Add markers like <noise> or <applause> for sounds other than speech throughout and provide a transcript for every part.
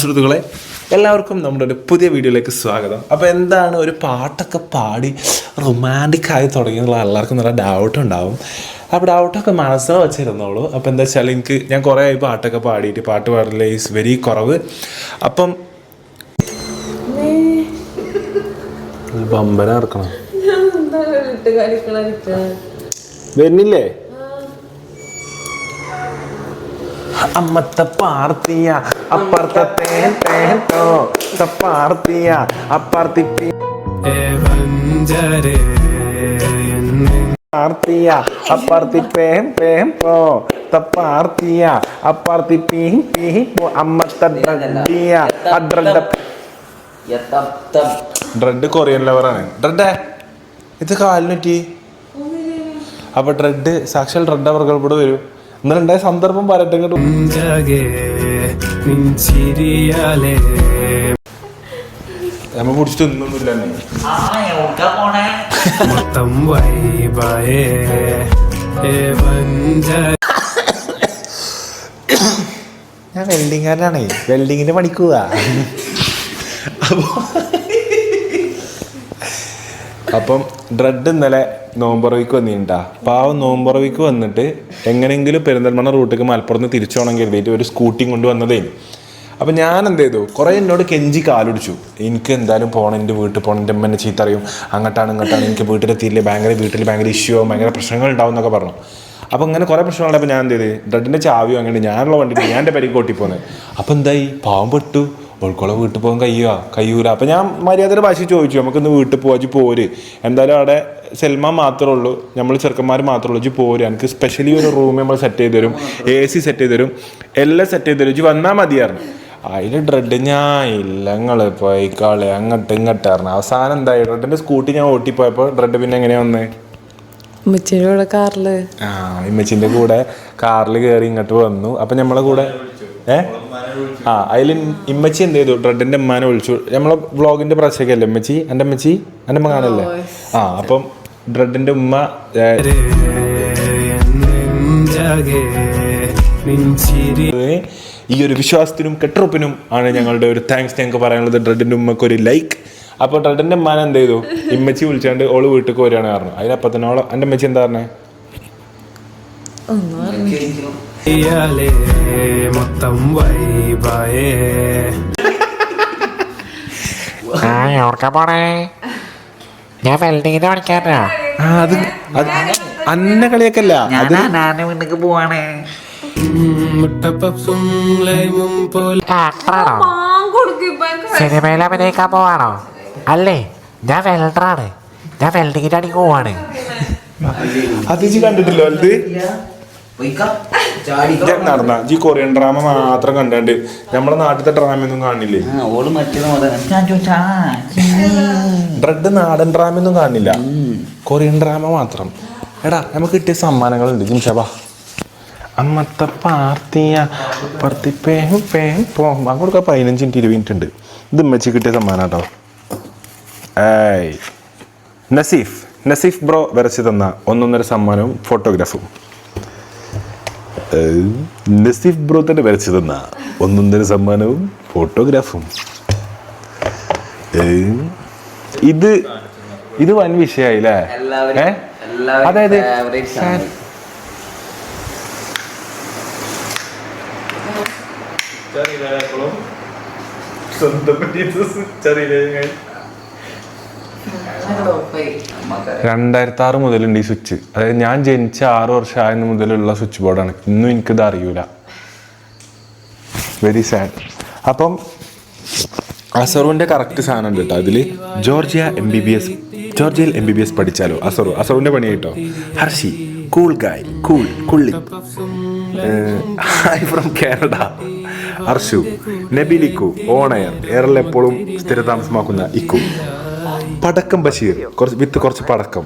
സുഹൃത്തുക്കളെ എല്ലാവർക്കും നമ്മുടെ ഒരു പുതിയ വീഡിയോയിലേക്ക് സ്വാഗതം. അപ്പോൾ എന്താണ് ഒരു പാട്ടൊക്കെ പാടി റൊമാന്റിക് ആയി തുടങ്ങിയെന്നുള്ള എല്ലാവർക്കും നല്ല ഡൗട്ട് ഉണ്ടാവും. അപ്പോൾ ഡൗട്ടൊക്കെ മനസ്സിൽ വെച്ചിരുന്നോളൂ. അപ്പോൾ എന്താ വെച്ചാൽ എനിക്ക് ഞാൻ കുറേ ആയി പാട്ടൊക്കെ പാടിയിട്ട് പാട്ട് പാടില്ല ഈസ് വെരി കുറവ്. അപ്പം ബമ്പന ഇറക്കണം. വരുന്നില്ലേ? അമ്മത്തെ പാർത്തിയ അപ്പുറത്തെ തേൻ തേൻ തോ. പാർത്തിയ അപ്പുറത്തി പാർത്തിയ അപ്പുറത്തി പേൻ പേൻ പോ പാർത്തിയ അപ്പുറത്തി പീ പീ പോ. അമ്മത്തെ ഡ്രഡിയ ഡ്രഡ് ഡ്രഡ് കൊറിയൻ ലവറാണ്. ഡ്രഡേ ഇത് കാലിനുറ്റി അപ്പൊ ഡ്രഡ് സാക്ഷാൽ ഡ്രഡ് അവർ കൂടെ വരും. ഇന്നലെ ഉണ്ടായ സന്ദർഭം വരട്ടെ നമ്മ പിടിച്ചിട്ട് ഒന്നൊന്നുമില്ല മൊത്തം വൈബായേ. ഞാൻ വെൽഡിങ്ങാരനാണേ വെൽഡിങ്ങിന്റെ പണിക്കുക പോവാ. അപ്പൊ ഡ്രഡ് ഇന്നലെ നോമ്പുറവിക്ക് വന്നിട്ടാ പാവം നോമ്പുറവിക്ക് വന്നിട്ട് എങ്ങനെയെങ്കിലും പെരിന്തൽമണ്ണ റൂട്ടിക്ക് മലപ്പുറത്ത് തിരിച്ചു പോകണം കരുതിയിട്ട് ഒരു സ്കൂട്ടിയും കൊണ്ട് വന്നതേ അപ്പം ഞാൻ എന്ത് ചെയ്തു കുറേ എന്നോട് കെഞ്ചി കാലുടിച്ചു. എനിക്ക് എന്തായാലും പോകണം എന്റെ വീട്ടിൽ പോകണം എന്റെ അമ്മ എന്നെ ചീത്ത അറിയും അങ്ങോട്ടാണ് ഇങ്ങോട്ടാണ്. എനിക്ക് വീട്ടിലെത്തിയില്ല ഭയങ്കര വീട്ടിൽ ഭയങ്കര ഇഷ്യൂ ആവും ഭയങ്കര പ്രശ്നങ്ങൾ ഉണ്ടാവും എന്നൊക്കെ പറഞ്ഞു. അപ്പോൾ അങ്ങനെ കുറേ പ്രശ്നങ്ങളുണ്ടായപ്പോൾ ഞാൻ എന്ത് ചെയ്ത് ഡ്രഡിന്റെ ചാവിയോ അങ്ങനെ ഞാനുള്ള വണ്ടി ഞാൻ എന്റെ പരിക്ക് കൂട്ടിപ്പോന്നെ അപ്പോൾ എന്തായി? പാവം പെട്ടു. ഓൾക്കോളെ വീട്ടിൽ പോകാൻ കഴിയുക? കഴിയൂല. അപ്പം ഞാൻ മര്യാദയുടെ ഭാഷ ചോദിച്ചു. നമുക്കിന്ന് വീട്ടിൽ പോവാ പോര്. എന്തായാലും അവിടെ സെൽമ മാത്രമേ ഉള്ളൂ. നമ്മൾ ചെറുക്കന്മാർ മാത്രമേ ഉള്ളൂ. ഇജ്ജ് പോര്. എനിക്ക് സ്പെഷ്യലി ഒരു റൂം നമ്മൾ സെറ്റ് ചെയ്ത് തരും. എ സി സെറ്റ് ചെയ്ത് തരും. എല്ലാം സെറ്റ് ചെയ്ത് തരും. ഇജ്ജ് വന്നാൽ മതിയായിരുന്നു അതിൽ ഡ്രെഡ് ഞാൻ ഇല്ല നിങ്ങൾ പോയിക്കാളെ അങ്ങോട്ട് ആയിരുന്നു അവസാനം എന്തായി? ഡ്രെഡിന്റെ സ്കൂട്ടി ഞാൻ ഓട്ടിപ്പോയപ്പോൾ ഡ്രെഡ് പിന്നെ എങ്ങനെയാ വന്നേ? ഉമ്മച്ചിയുടെ കൂടെ കാറിൽ ആ ഇമ്മച്ചിന്റെ കൂടെ കാറിൽ കയറി ഇങ്ങോട്ട് വന്നു. അപ്പം നമ്മളെ കൂടെ ഏ? ആ അതിൽ ഇമ്മച്ചി എന്ത് ചെയ്തു? ഡ്രെഡിന്റെ ഉമ്മാനെ വിളിച്ചു. നമ്മളെ വ്ളോഗിന്റെ പ്രശ്നമല്ലേ ഉമ്മച്ചി എന്റെ അമ്മച്ചി എന്റെ അമ്മ കാണല്ലേ? ആ അപ്പം ഡ്രെഡിന്റെ ഉമ്മ ഈ ഒരു വിശ്വാസത്തിനും കെട്ടുറപ്പിനും ആണ് ഞങ്ങളുടെ ഒരു താങ്ക്സ് ഞങ്ങൾക്ക് പറയാനുള്ളത്. ഡ്രെഡിന്റെ ഉമ്മക്ക് ഒരു ലൈക്ക് അപ്പോൾ ഡ്രെഡിന്റെ ഉമ്മാനെ എന്ത് ചെയ്തു? ഇമ്മച്ചി വിളിച്ചാണ്ട് ഓൾ വീട്ടിൽ വരികയാണ് പറഞ്ഞു. അതിനപ്പത്തന്നെ ഓളെ എന്റെ അമ്മച്ചി എന്താ പറഞ്ഞേ? പോണേ? ഞാൻ വെൽഡിങ്ങിന് ആ അത് അത് അന്ന കളിയൊക്കെയല്ല അത് നാന വീട്ടിലേക്ക് പോവാണേ. ലൈമും പോലെ. സിനിമയിൽ അഭിനയിക്കാൻ പോവാണോ? അല്ലേ ഞാൻ വെൽഡറാണ്. ഞാൻ വെൽഡിങ്ങിന്റെ അടിക്ക് പോവാണ്. അത് കണ്ടിട്ടില്ലോ അത് ഞാൻ നടന്ന. ഈ കൊറിയൻ ഡ്രാമ മാത്രം കണ്ടാണ്ട്. നമ്മളെ നാട്ടിലത്തെ ഡ്രാമ ഒന്നും കാണില്ലേ ഓൾ ഡ്രഡ് നാടൻ ഡ്രാമ ഒന്നും കാണില്ല കൊറിയൻ ഡ്രാമ മാത്രം. എടാ നമുക്ക് കിട്ടിയ സമ്മാനങ്ങളുണ്ട്. ജിംഷബാ അമ്മത്തെ പാർത്തിയ പറത്തി പേം പേം പോം. അങ്ങോട്ട് പതിനഞ്ച് മിനിറ്റ് ഇരുപത് മിനിറ്റ് ഉണ്ട്. ഇത് ഉമ്മച്ചി കിട്ടിയ സമ്മാനം കേട്ടോ. ഏയ്. നസീഫ്. നസീഫ് ബ്രോ വരച്ച് തന്ന ഒന്നൊന്നര സമ്മാനവും ഫോട്ടോഗ്രാഫും. നസീഫ് ബ്രോ തന്നെ വരച്ചു തന്ന. ഒന്നൊന്നര സമ്മാനവും ഫോട്ടോഗ്രാഫും. ഇത് ഇത് വൻ വിഷയായില്ലേ? എല്ലാവരും- എല്ലാവരും അതായത് സ്വന്തം സാധനം. രണ്ടായിരത്തി ആറ് മുതലുണ്ട് ഈ സ്വിച്ച്. അതായത് ഞാൻ ജനിച്ച ആറ് വർഷം ആയതിന് മുതലുള്ള സ്വിച്ച് ബോർഡാണ്. ഇന്നും എനിക്കിത് അറിയൂല. വെരി സാഡ് അപ്പം അസറുവിന്റെ കറക്റ്റ് സാധനം ഉണ്ട് കേട്ടോ അതിൽ Georgia M B B S ജോർജിയയിൽ M B B S പഠിച്ചാലോ? അസറു അസറുവിന്റെ പണി കേട്ടോ. ഹർഷി കൂൾ ഗായ് കൂൾ കുള്ളി ഹായ് ഫ്രം കാനഡ അർഷു നബിലിക്കു ഓണയർ. ഏറെ എപ്പോഴും സ്ഥിരതാമസമാക്കുന്ന ഇക്കു. പടക്കം ബഷീർ. കുറച്ച് വിത്ത് കുറച്ച് പടക്കം.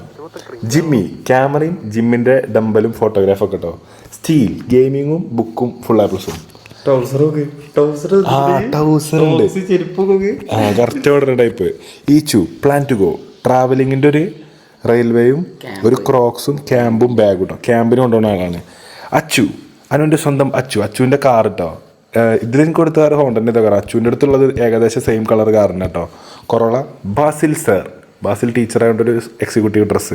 ജിമ്മി ക്യാമറയും ജിമ്മിന്റെ ഡമ്പലും ഫോട്ടോഗ്രാഫും ഒക്കെ കേട്ടോ സ്റ്റീൽ ഗെയിമിങ്ങും ബുക്കും ഫുൾ ആപ്പിൾസും. പ്ലസും കറക്റ്റ് ഓർഡർ ടൈപ്പ്. ഈച്ചു പ്ലാൻ ടു ഗോ. ട്രാവലിങ്ങിന്റെ ഒരു റെയിൽവേയും ഒരു ക്രോക്സും ക്യാമ്പും ബാഗും കേട്ടോ ക്യാമ്പിന് കൊണ്ടുപോകുന്ന ആളാണ്. അച്ചു. അനുവിന്റെ സ്വന്തം അച്ചു. അച്ചുവിന്റെ കാർ കേട്ടോ ഇതിലെനിക്ക് കൊടുത്ത കാർ ഹോണ്ടന്റെ ഇതൊക്കെ അച്ചുവിന്റെ അടുത്തുള്ളത് ഏകദേശം സെയിം കളർ കാറിന് കേട്ടോ കൊറോള ബാസിൽ സർ. ബാസിൽ ടീച്ചറായതുകൊണ്ട് ഒരു എക്സിക്യൂട്ടീവ് ഡ്രസ്സ്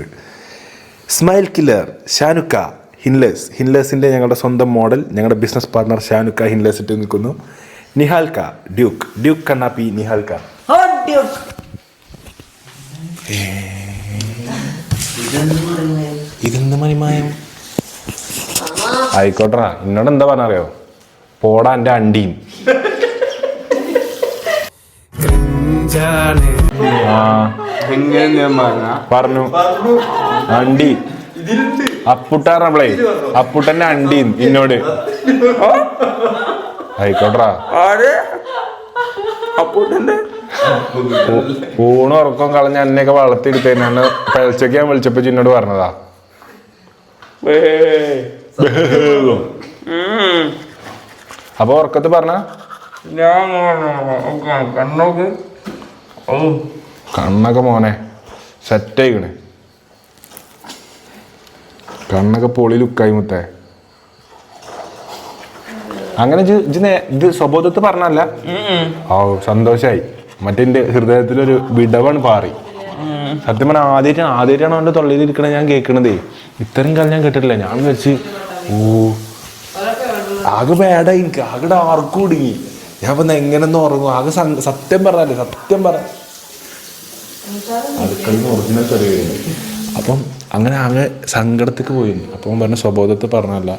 സ്മൈൽ കില്ലർ ഷാനുക്ക ഹിൻലേസ്. ഹിൻലേസിന്റെ ഞങ്ങളുടെ സ്വന്തം മോഡൽ. ഞങ്ങളുടെ ബിസിനസ് പാർട്ണർ ഷാനുക്ക ഹിൻലേസ് ഇട്ട് നിൽക്കുന്നു. നിഹാൽക്ക ഡ്യൂക്ക്. ഡ്യൂക്ക് കണ്ണാപ്പി നിഹാൽക്ക. ഇതെന്ത് മണിമായം? ആയിക്കോട്ടെടാ. എന്നോട് എന്താ പറഞ്ഞറിയോ പോടാ എന്റെ അണ്ടീൻ പറഞ്ഞു. അണ്ടി. അപ്പുട്ടാറപ്പളേ അപ്പുട്ടന്റെ അണ്ടി എന്നോട് ആയിക്കോട്ടെ ഊ- ഊണ് ഉറക്കം കളഞ്ഞ എന്നെയൊക്കെ വളർത്തിയെടുത്തേന്. എന്നെ പഴച്ചൊക്കെ ഞാൻ വിളിച്ചപ്പോ ചിന്നോട് പറഞ്ഞതാ. അപ്പൊ ഉറക്കത്ത് പറഞ്ഞ? കണ്ണൊക്കെ മോനെ സെറ്റ് ആയിക്കണേ. കണ്ണൊക്കെ പൊളി ലുക്കായി മുത്തേ. അങ്ങനെ ഇത് സ്വബോധത്ത് പറഞ്ഞല്ല ഓ സന്തോഷായി. മറ്റേ ഹൃദയത്തിലൊരു വിടവാണ് പാറി. സത്യം പറഞ്ഞാൽ ആദ്യമായിട്ടാണ് ആദ്യമായിട്ടാണ് അവന്റെ തൊള്ളിയിൽ ഇരിക്കണത് ഞാൻ കേൾക്കണതേ ഇത്രയും കാലം ഞാൻ കേട്ടിട്ടില്ല. ഞാൻ വെച്ച് ഓ. ആകെ ബാഡായി എനിക്ക്. ആകെ ആർക്കും കുടുങ്ങി ഞാൻ വന്ന് എങ്ങനെയൊന്നും ഉറങ്ങും. ആകെ സത്യം പറഞ്ഞാലേ സത്യം പറ അപ്പം അങ്ങനെ ആകെ സങ്കടത്തേക്ക് പോയി അപ്പം പറഞ്ഞ സ്വബോധത്തെ പറഞ്ഞല്ല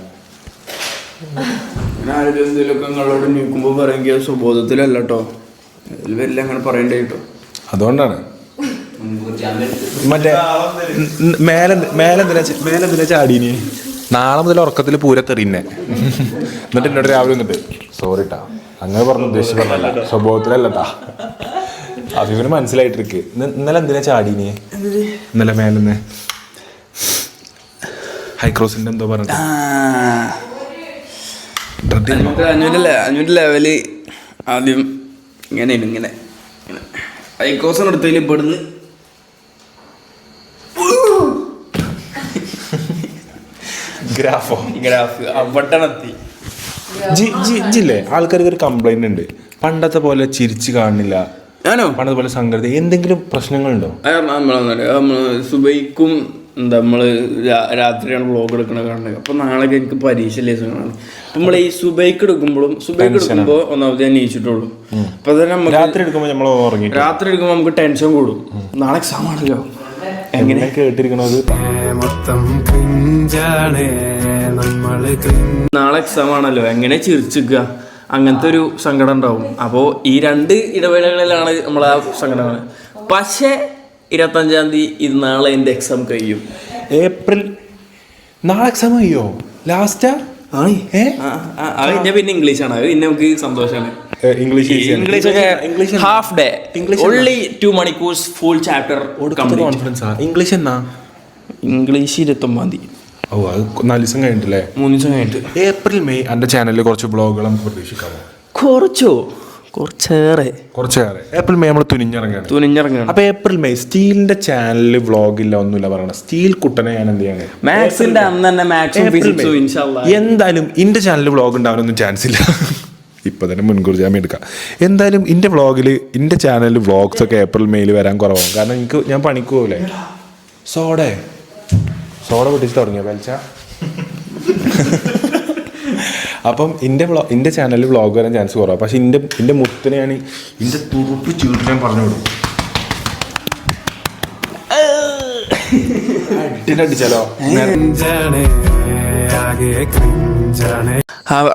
ആരും എന്തെങ്കിലുമൊക്കെ നിങ്ങളോട് നീക്കുമ്പോൾ പറയുമെങ്കിൽ സ്വബോധത്തിലല്ല കേട്ടോ അതിൽ വല്ല അങ്ങനെ പറയണ്ടേ കേട്ടോ അതുകൊണ്ടാണ്. മറ്റേ മേലെ മേലെന്തിനാ മേലെന്തിനാ ചാടീനി? നാളെ മുതൽ ഉറക്കത്തിൽ പൂരത്തെറിയുന്നേ. എന്നിട്ട് എന്നോട് രാവിലെ വന്നിട്ട് സോറി ട്ടാ. അങ്ങനെ പറഞ്ഞു ഉദ്ദേശിച്ചല്ല സ്വഭാവത്തിലല്ലട്ടാ. അഭിമന് മനസ്സിലായിട്ടിരിക്ക്. ഇന്ന് ഇന്നലെ എന്തിനാ ചാടീനി? ഇന്നലെ മേലെന്ന്. ഹൈക്രോസിന്റെ എന്തോ പറഞ്ഞു ലെവൽ ആദ്യം ഇങ്ങനെ ഇങ്ങനെ. ഹൈക്രോസ് എടുത്തതിൽ ഇവിടുന്ന്. ഗ്രാഫോ? ഗ്രാഫ്. ജി ജില്ലേ? ആൾക്കാർക്ക് ഒരു കംപ്ലൈന്റ് ഉണ്ട്. പണ്ടത്തെ പോലെ ചിരിച്ചു കാണുന്നില്ല ഞാനോ? പണ്ടത്തെ പോലെ സംഗതി എന്തെങ്കിലും പ്രശ്നങ്ങളുണ്ടോ? സുബൈക്കും എന്താ നമ്മൾ രാത്രിയാണ് വ്ളോഗ് എടുക്കണ കാണുന്നത്. അപ്പൊ നാളെ എനിക്ക് പരീക്ഷ ലേസങ്ങളാണ് അപ്പൊ നമ്മൾ ഈ സുബൈക്ക് എടുക്കുമ്പോഴും സുബൈക്ക് എടുക്കുമ്പോ ഒന്നാമത് ഞാൻ നീച്ചിട്ടുള്ളൂ. അപ്പൊ തന്നെ നമുക്ക് രാത്രി എടുക്കുമ്പോൾ നമ്മൾ രാത്രി എടുക്കുമ്പോ നമുക്ക് ടെൻഷൻ കൂടും. നാളെ എക്സാം ആണല്ലോ. എങ്ങനെ? കേട്ടിരിക്കണത്? മൊത്തം ക്രിഞ്ചാണ് നമ്മൾ നാളെ എക്സാം ആണല്ലോ. എങ്ങനെ ചിരിച്ചിക്കുക അങ്ങനത്തെ ഒരു സങ്കടം ഉണ്ടാവും. അപ്പോൾ ഈ രണ്ട് ഇടവേളകളിലാണ് നമ്മൾ ആ സങ്കടങ്ങൾ പക്ഷേ ഇരുപത്തഞ്ചാം തീയതി ഇത് നാളെ എന്റെ എക്സാം കഴിയും. ഏപ്രിൽ. നാളെ എക്സാം കഴിയോ? ലാസ്റ്റാ അത് പിന്നെ ഇംഗ്ലീഷാണ് അത് പിന്നെ നമുക്ക് സന്തോഷമാണ് ഇംഗ്ലീഷ് ഇംഗ്ലീഷ് ഒക്കെ ഹാഫ് ഡേ ഓൺലി ടു മണിക്കൂർസ് ഫുൾ ചാപ്റ്റർ കോൺഫിഡൻസ് ഇംഗ്ലീഷ് എന്നാ? ഇംഗ്ലീഷ് ഇരുപത്തൊമ്പതാം തീയതി. ഓ അത് നാല് ദിവസം കഴിഞ്ഞിട്ടില്ലേ? മൂന്ന് ദിവസം കഴിഞ്ഞിട്ട്. ഏപ്രിൽ മെയ് എന്റെ ചാനലിൽ കുറച്ച് ബ്ലോഗുകൾ നമുക്ക് പ്രതീക്ഷിക്കാമോ? കുറച്ചോ? കുറച്ചേറെ. കുറച്ചേറെ. ഏപ്രിൽ മെയ് നമ്മൾ തുനിഞ്ഞിറങ്ങുകയാണ് തുനിഞ്ഞിറങ്ങുകയാണ് അപ്പൊ ഏപ്രിൽ മെയ് സ്റ്റീലിന്റെ ചാനലിൽ വ്ളോഗില്ല ഒന്നുമില്ല പറയണ. സ്റ്റീൽ കുട്ടനെ ഞാൻ എന്ത് ചെയ്യാൻ മാത്സിന്റെ അന്ന് തന്നെ മാത്സും ഫിസിക്സും ഇൻഷാല്ലാ എന്തായാലും ഇന്റെ ചാനലിൽ വ്ളോഗ് ഉണ്ടാവാനൊന്നും ചാൻസ് ഇല്ല. <laughs> ഇപ്പൊ തന്നെ മുൻകൂർ ജാമ്യം എടുക്കാം. എന്തായാലും ഇന്റെ വ്ളോഗിൽ ഇന്റെ ചാനലിൽ വ്ളോഗ്സ് ഒക്കെ ഏപ്രിൽ മെയിൽ വരാൻ കുറവാകും. കാരണം എനിക്ക് ഞാൻ പണിക്ക് പോകില്ലേ സോഡേ. സോഡ പൊട്ടിച്ച് തുടങ്ങിയ വലിച്ച <laughs> അപ്പം എന്റെ വ്ളോ എന്റെ ചാനലിൽ വ്ളോഗ് വരാൻ ചാൻസ് കുറവാണ് പക്ഷെ എന്റെ എന്റെ മുത്തിനെ ഞാൻ ഇന്റെ തുറുപ്പ് ചീട്ട് ഞാൻ പറഞ്ഞു വിടും.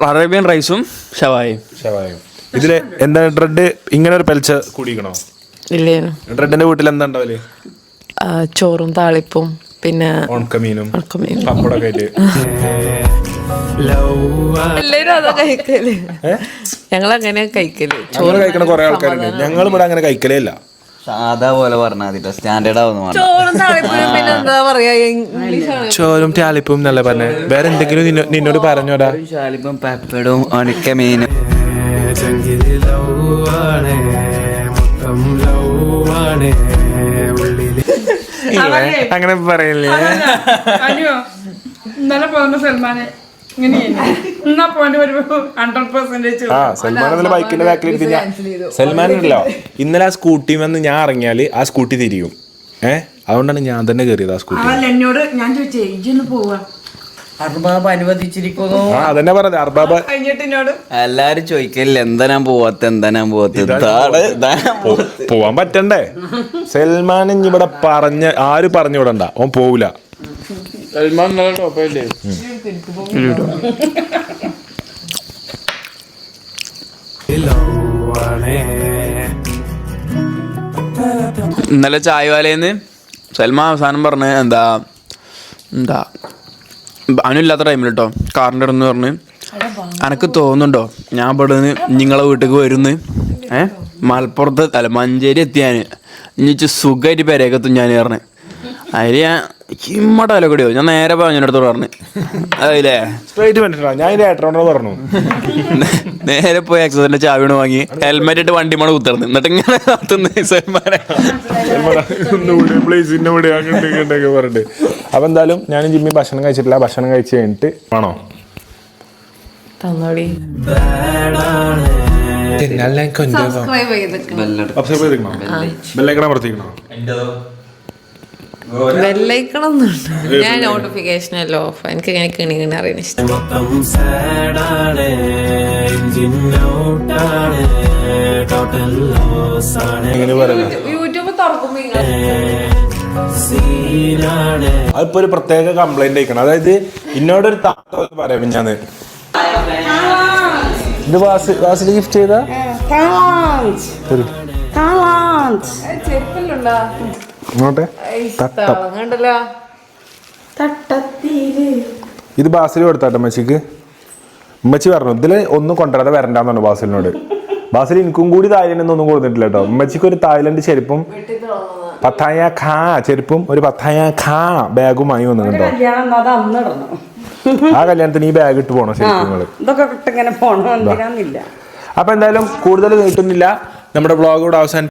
അറേബ്യൻ റൈസും ഷവായും. ഷവായും. ഇതിൽ എന്താ ഡ്രെഡ് ഇങ്ങനെ ഒരു പെൽച്ച കുടിക്കണോ ഇല്ലേ. ഡ്രെഡിന്റെ വീട്ടിൽ എന്താ ഉണ്ടാവൽ? ചോറും താളിപ്പും പിന്നെ ഉണക്കമീനും പപ്പടൊക്കെ ആയിട്ട്. എല്ലാരും അതാ കഴിക്കൽ. ഞങ്ങൾ അങ്ങനെ കഴിക്കൽ. ചോറ് കഴിക്കണ കുറെ ആൾക്കാരുണ്ട്. ഞങ്ങൾ ഇവിടെ അങ്ങനെ കഴിക്കലേ ഇല്ല. സാധാ പോലെ പറഞ്ഞാൽ സ്റ്റാൻഡേർഡ് ആവുന്ന ചോറും താളിപ്പും പിന്നെ എന്താ പറയാ? ഇംഗ്ലീഷാണ്. ചോറും ടാലിപ്പും എന്നല്ല പറഞ്ഞേ? വേറെ എന്തെങ്കിലും നിന്നോട് പറഞ്ഞോടാ. ശാലിപ്പം പെപ്പടും ഉണക്കമീനും മീനും. അങ്ങനെ പറയില്ലേ? ഇന്നലെ പോകുന്ന സൽമാനെ. ആ സൽമാൻ ഇന്നലെ ബൈക്കിന്റെ ബാക്കിൽ ഇരുത്തി ഞാൻ സൽമാൻ ഉണ്ടല്ലോ ഇന്നലെ ആ സ്കൂട്ടി വന്ന് ഞാൻ ഇറങ്ങിയാൽ ആ സ്കൂട്ടി തിരിയും. ഏ? അതുകൊണ്ടാണ് ഞാൻ തന്നെ കയറിയത് ആ സ്കൂട്ടി എന്നോട് ഞാൻ ചോദിച്ചേ ഇജൊന്ന് പോവാ. അർബാബ് അനുവദിച്ചിരിക്കുന്നു. ആ അതന്നെ പറഞ്ഞത് അർബാബ്. കഴിഞ്ഞിട്ട് എന്നോട്. എല്ലാരും ചോദിക്കല്ലേ എന്താ ഞാൻ പോവാത്ത എന്താ ഞാൻ പോവാത്ത. പോവാൻ പറ്റണ്ടേ? സൽമാൻ ഇവിടെ പറഞ്ഞ ആര് പറഞ്ഞു വിടണ്ട ഓൻ പോവില്ല സൽമാൻ നല്ല ടോപ്പല്ലേ ഇന്നലെ ചായവാലേന്ന് സൽമാൻ അവസാനം പറഞ്ഞ് എന്താ എന്താ അവനില്ലാത്ത ടൈമിൽ കേട്ടോ കാറിന്റെ ഇടന്ന് പറഞ്ഞ് എനക്ക് തോന്നുന്നുണ്ടോ ഞാൻ ഇവിടെ നിന്ന് നിങ്ങളെ വീട്ടിലേക്ക് വരുന്ന്? ഏഹ് മലപ്പുറത്ത് അല്ല മഞ്ചേരി എത്തിയാൻ ഇനി സുഖമായിട്ട് പെരേക്കെത്തും ഞാൻ പറഞ്ഞ്. അതിൽ ഞാൻ ഇമ്മടെ വില കൂടിയോ? ഞാൻ നേരെ പറഞ്ഞടുത്തോട് പറഞ്ഞു. അതില്ലേ സ്ട്രൈറ്റ് പറഞ്ഞിട്ടാ ഞാൻ ഇതിന്റെ ഏട്ടനോട് പറഞ്ഞു. നേരെ പോയി എക്സസിന്റെ ചാവിണ് വാങ്ങി. ഹെൽമെറ്റ് ഇട്ട് വണ്ടി മണ കുത്തിറന്ന് എന്നിട്ട് ഇങ്ങനെ സൽമാനെ ഇങ്ങോട്ടൊക്കെ പറഞ്ഞിട്ട്. അപ്പൊ എന്തായാലും ഞാൻ ജിമ്മി ഭക്ഷണം കഴിച്ചിട്ടില്ല. ഭക്ഷണം കഴിച്ച് കഴിഞ്ഞിട്ട് ആണോ തന്നോടി. സബ്സ്ക്രൈബ് ചെയ്തിക്കണോ ബെല്ലൈക്കണ പ്രവർത്തിക്കണോ ഞാൻ നോട്ടിഫിക്കേഷൻ അല്ലോ ഓഫ് എനിക്ക് ഇങ്ങനെ കിണി കിണി ഇഷ്ടം. പറയുന്നത്. യൂട്യൂബ് തുറക്കുമ്പോ അതിപ്പോ ഒരു പ്രത്യേക കംപ്ലൈന്റ് അയക്കണം അതായത് എന്നോടൊരു താത്ത വന്ന് പറയാം ഞാൻ ഇത് വാസ് വാസിൽ ഗിഫ്റ്റ് ചെയ്താ? തരൂ. ഇങ്ങോട്ടെ? ഇത് ബാസിൽ കൊടുത്താട്ടെ അമ്മച്ചിക്ക് ഉമ്മച്ചി പറഞ്ഞു ഇതിൽ ഒന്നും കൊണ്ടുവരാതെ വരണ്ടാന്ന് പറഞ്ഞു ബാസിലിനോട്. ബാസിൽ എനിക്കും കൂടി തായ്ലൻഡ് ഒന്നും കൊടുത്തിട്ടില്ല കേട്ടോ. ഉമ്മച്ചിക്ക് ഒരു തായ്ലൻഡ് ചെരുപ്പും പത്തായ ഖാ ചെരുപ്പും ഒരു പത്തായ ഖാ ബാഗും വാങ്ങി വന്നു കേട്ടോ. കല്യാണം അത് അന്ന് ഇടണം ആ കല്യാണത്തിന് ഈ ബാഗ് ഇട്ട് പോണം ശരിക്കും ഇതൊക്കെ എന്തിനാന്നില്ല. അപ്പൊ എന്തായാലും കൂടുതൽ നീട്ടുന്നില്ല നമ്മുടെ ബ്ലോഗ് ഇവിടെ അവസാനം